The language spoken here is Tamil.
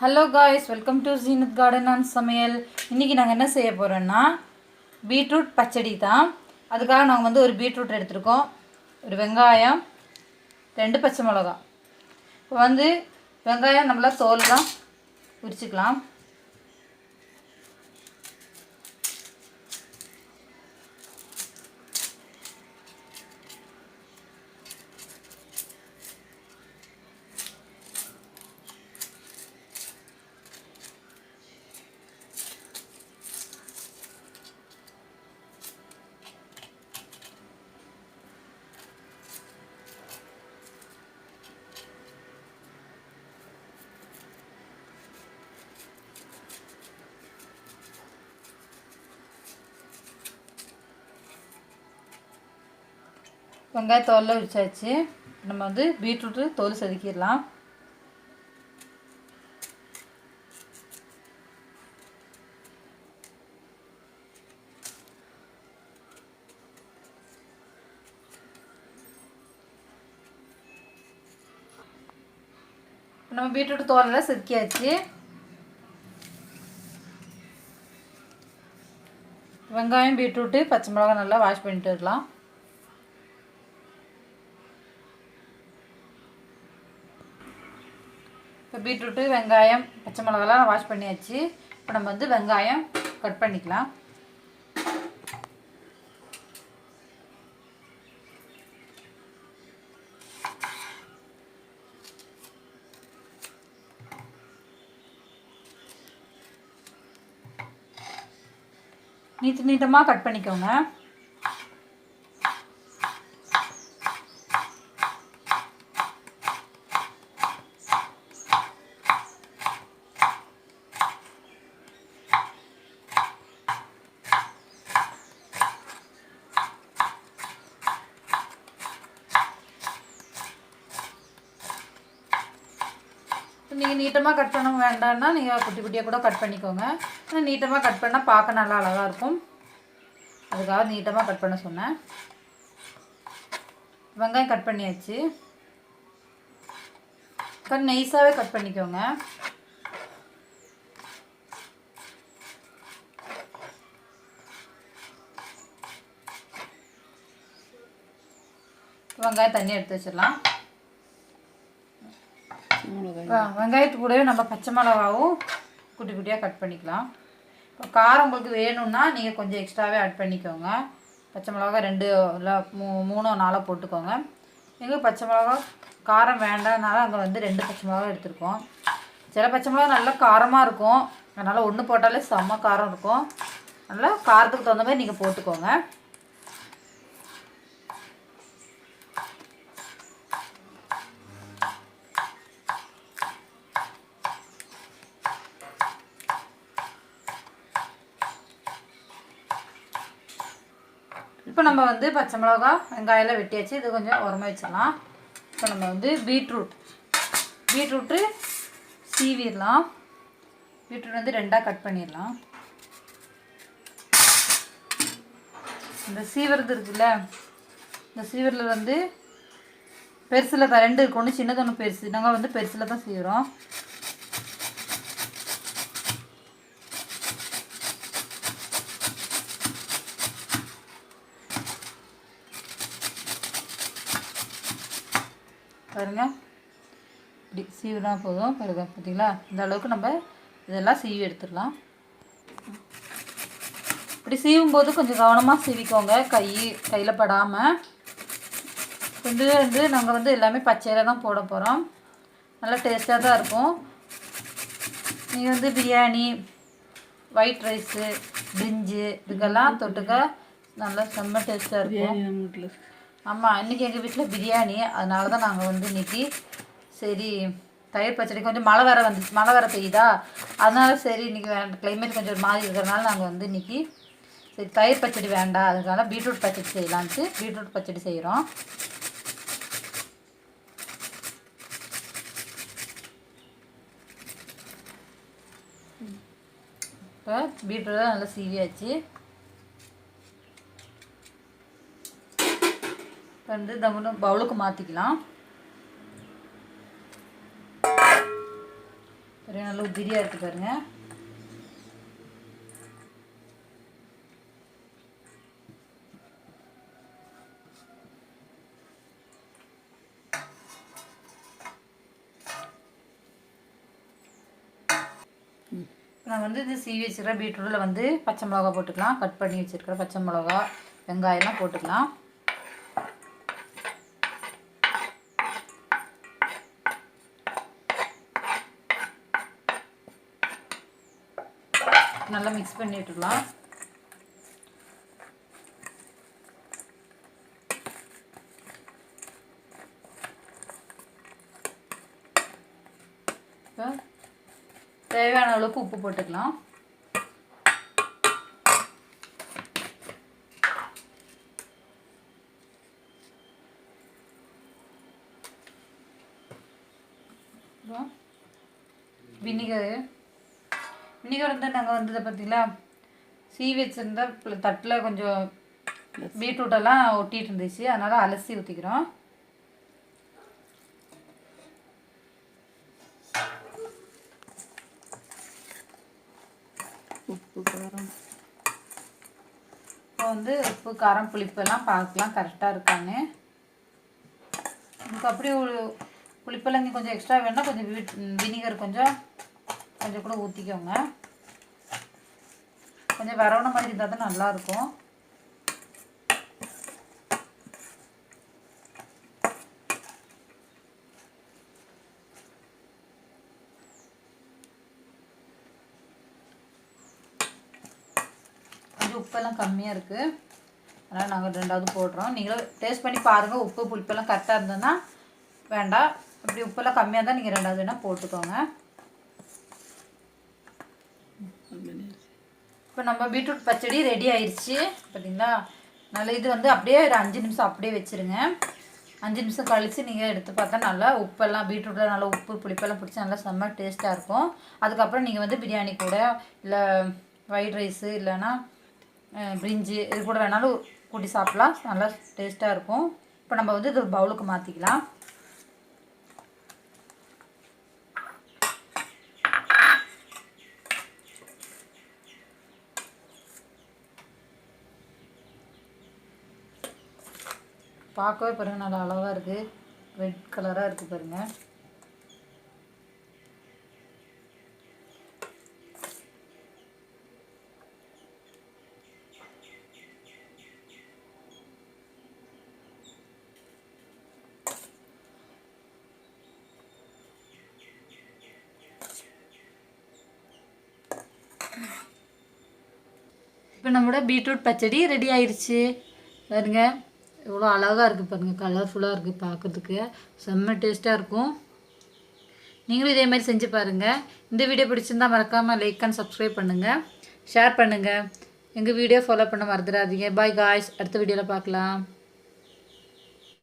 Hello guys welcome to Zeenat garden and சமையல் இன்றைக்கி நாங்கள் என்ன செய்ய போகிறோன்னா பீட்ரூட் பச்சடி தான். அதுக்காக நாங்கள் வந்து ஒரு பீட்ரூட் எடுத்திருக்கோம். ஒரு வெங்காயம் ரெண்டு பச்சை மிளகா இப்போ வந்து வெங்காயம் நம்மளா தோல்லாம் உரிச்சுக்கலாம். வெங்காய தோலில் உரிச்சாச்சு நம்ம வந்து பீட்ரூட்டு தோல் செதுக்கிடலாம். நம்ம பீட்ரூட் தோலெல்லாம் செதுக்கியாச்சு. வெங்காயம் பீட்ரூட்டு பச்சை மிளகாய் நல்லா வாஷ் பண்ணிட்டு வரலாம். பீட்ரூட்டு வெங்காயம் பச்சை மிளகாலாம் வாஷ் பண்ணியாச்சு. இப்போ நம்ம வந்து வெங்காயம் கட் பண்ணிக்கலாம். நீட்டு நீட்டமாக கட் பண்ணிக்கோங்க. நீங்கள் நீட்டமாக கட் பண்ண வேண்டாம்னா நீங்கள் குட்டி குட்டியாக கூட கட் பண்ணிக்கோங்க. ஆனால் நீட்டமாக கட் பண்ணால் பார்க்க நல்லா அழகாக இருக்கும். அதுக்காக நீட்டமாக கட் பண்ண சொன்னேன். வெங்காயம் கட் பண்ணியாச்சு. கட் நைஸாகவே கட் பண்ணிக்கோங்க. வெங்காயம் தண்ணி எடுத்து வச்சிடலாம். வெங்காயத்து கூடவே நம்ம பச்சை மிளகாவும் குட்டி குட்டியாக கட் பண்ணிக்கலாம். இப்போ காரம் உங்களுக்கு வேணும்னா நீங்கள் கொஞ்சம் எக்ஸ்ட்ராவே ஆட் பண்ணிக்கோங்க. பச்சை மிளகா ரெண்டு இல்லை மூ மூணோ நாலோ போட்டுக்கோங்க. எங்கள் பச்சை மிளகா காரம் வேண்டாம்னால அங்கே வந்து ரெண்டு பச்சை மிளகா எடுத்துருக்கோம். சில பச்சை மிளகா நல்லா காரமாக இருக்கும். அதனால் ஒன்று போட்டாலே செம்ம காரம் இருக்கும். நல்லா காரத்துக்கு தகுந்த மாதிரி நீங்கள் போட்டுக்கோங்க. இப்போ நம்ம வந்து பச்சை மிளகா வெங்காயம்லாம் வெட்டியாச்சு. இது கொஞ்சம் உரமா வச்சிடலாம். இப்போ நம்ம வந்து பீட்ரூட். பீட்ரூட்டு சீவிடலாம். பீட்ரூட் வந்து ரெண்டாக கட் பண்ணிடலாம். இந்த சீவரது இருக்குல்ல இந்த சீவரில் வந்து பெருசில் தான் ரெண்டு இருக்கு. ஒன்று சின்னது ஒன்று பெருசு. நாங்கள் வந்து பெருசில் தான் செய்கிறோம் பாருங்கள் இப்படி சீவினா போதும். பாருங்க பார்த்தீங்களா இந்த அளவுக்கு நம்ம இதெல்லாம் சீவி எடுத்துடலாம். இப்படி சீவும் போது கொஞ்சம் கவனமாக சீவிக்கோங்க. கை கையில் படாமல் கொஞ்சம் வந்து நாங்கள் வந்து எல்லாமே பச்சையில் தான் போட போகிறோம் நல்லா டேஸ்ட்டாக தான் இருக்கும். நீங்கள் வந்து பிரியாணி ஒயிட் ரைஸு பிரிஞ்சு இதுக்கெல்லாம் தொட்டுக்க நல்லா செம்ம டேஸ்ட்டாக இருக்கும். ஆமாம் இன்றைக்கி எங்கள் வீட்டில் பிரியாணி. அதனால தான் நாங்கள் வந்து இன்றைக்கி சரி தயிர் பச்சடி கொஞ்சம் மழை வர வந்து மழை வர பெய்யுதா? அதனால சரி இன்றைக்கி வேண்டாம் கிளைமேட் கொஞ்சம் ஒரு மாதிரி இருக்கிறனால நாங்கள் வந்து இன்றைக்கி சரி தயிர் பச்சடி வேண்டாம். அதுக்காக பீட்ரூட் பச்சடி செய்யலான்ட்டு பீட்ரூட் பச்சடி செய்கிறோம் இப்போ பீட்ரூட் நல்லா சீவியாச்சு. வந்து தம்முன்னு பவுலுக்கு மாற்றிக்கலாம் நல்ல உதிரியாக இருக்குது பாருங்க. நான் வந்து இது சீவி வச்சுருக்கிற பீட்ரூட்டில் வந்து பச்சை மிளகா போட்டுக்கலாம். கட் பண்ணி வச்சுருக்கிற பச்சை மிளகா வெங்காயம்லாம் போட்டுக்கலாம். நல்லா மிக்ஸ் பண்ணி இப்போ தேவையான அளவுக்கு உப்பு போட்டுக்கலாம். வினிகர். வினிகர் வந்து நாங்கள் வந்து இதை பார்த்தீங்களா சீவி வச்சுருந்தா தட்டில் கொஞ்சம் பீட்ரூட்டெல்லாம் ஒட்டிட்டு இருந்துச்சு. அதனால் அலசி ஊற்றிக்கிறோம் உப்பு காரம். இப்போ வந்து உப்பு காரம் புளிப்பெல்லாம் பார்க்கலாம். கரெக்டாக இருக்கான்னு. உங்களுக்கு அப்படியே ஒரு புளிப்பெல்லாம் இங்கே கொஞ்சம் எக்ஸ்ட்ரா வேணால் கொஞ்சம் வினிகர் கொஞ்சம் கொஞ்சம் கூட ஊற்றிக்கோங்க கொஞ்சம் வரவன மாதிரி இருந்தால் தான் நல்லாயிருக்கும் கொஞ்சம் உப்பெல்லாம் கம்மியாக இருக்குது அதனால் நாங்கள் ரெண்டாவது போடுறோம். நீங்களும் டேஸ்ட் பண்ணி பாருங்கள் உப்பு புளிப்பெல்லாம் கரெக்டாக இருந்ததுன்னா வேண்டாம். இப்படி உப்பெல்லாம் கம்மியாக இருந்தால் நீங்கள் ரெண்டாவது வேணால் போட்டுக்கோங்க. இப்போ நம்ம பீட்ரூட் பச்சடி ரெடி ஆயிடுச்சு பார்த்தீங்களா நல்ல இது வந்து அப்படியே ஒரு அஞ்சு நிமிஷம் அப்படியே வச்சுருங்க. அஞ்சு நிமிஷம் கழித்து நீங்கள் எடுத்து பார்த்தா நல்லா உப்பெல்லாம் பீட்ரூட்டில் நல்லா உப்பு புளிப்பெல்லாம் பிடிச்சி நல்லா செம்ம டேஸ்ட்டாக இருக்கும். அதுக்கப்புறம் நீங்கள் வந்து பிரியாணி கூட இல்லை ஒயிட் ரைஸு இல்லைன்னா பிரிஞ்சு இது கூட வேணாலும் கூட்டி சாப்பிட்லாம். நல்லா டேஸ்ட்டாக இருக்கும். இப்போ நம்ம வந்து இது ஒரு பவுலுக்கு மாற்றிக்கலாம் பார்க்கவே பாருங்கள் நல்லா அழகாக இருக்குது ரெட் கலராக இருக்குது பாருங்கள் இப்போ நம்மளோட பீட்ரூட் பச்சடி ரெடி ஆயிடுச்சு பாருங்கள் எவ்வளோ அழகாக இருக்குது பாருங்கள் கலர்ஃபுல்லாக இருக்குது பார்க்கறதுக்கு செம்ம டேஸ்ட்டாக இருக்கும். நீங்களும் இதே மாதிரி செஞ்சு பாருங்கள் இந்த வீடியோ பிடிச்சிருந்தா மறக்காமல் லைக் அண்ட் சப்ஸ்கிரைப் பண்ணுங்கள் ஷேர் பண்ணுங்கள் எங்கள் வீடியோ ஃபாலோ பண்ண மறந்துடாதீங்க. பாய் காய்ஸ் அடுத்த வீடியோவில் பார்க்கலாம்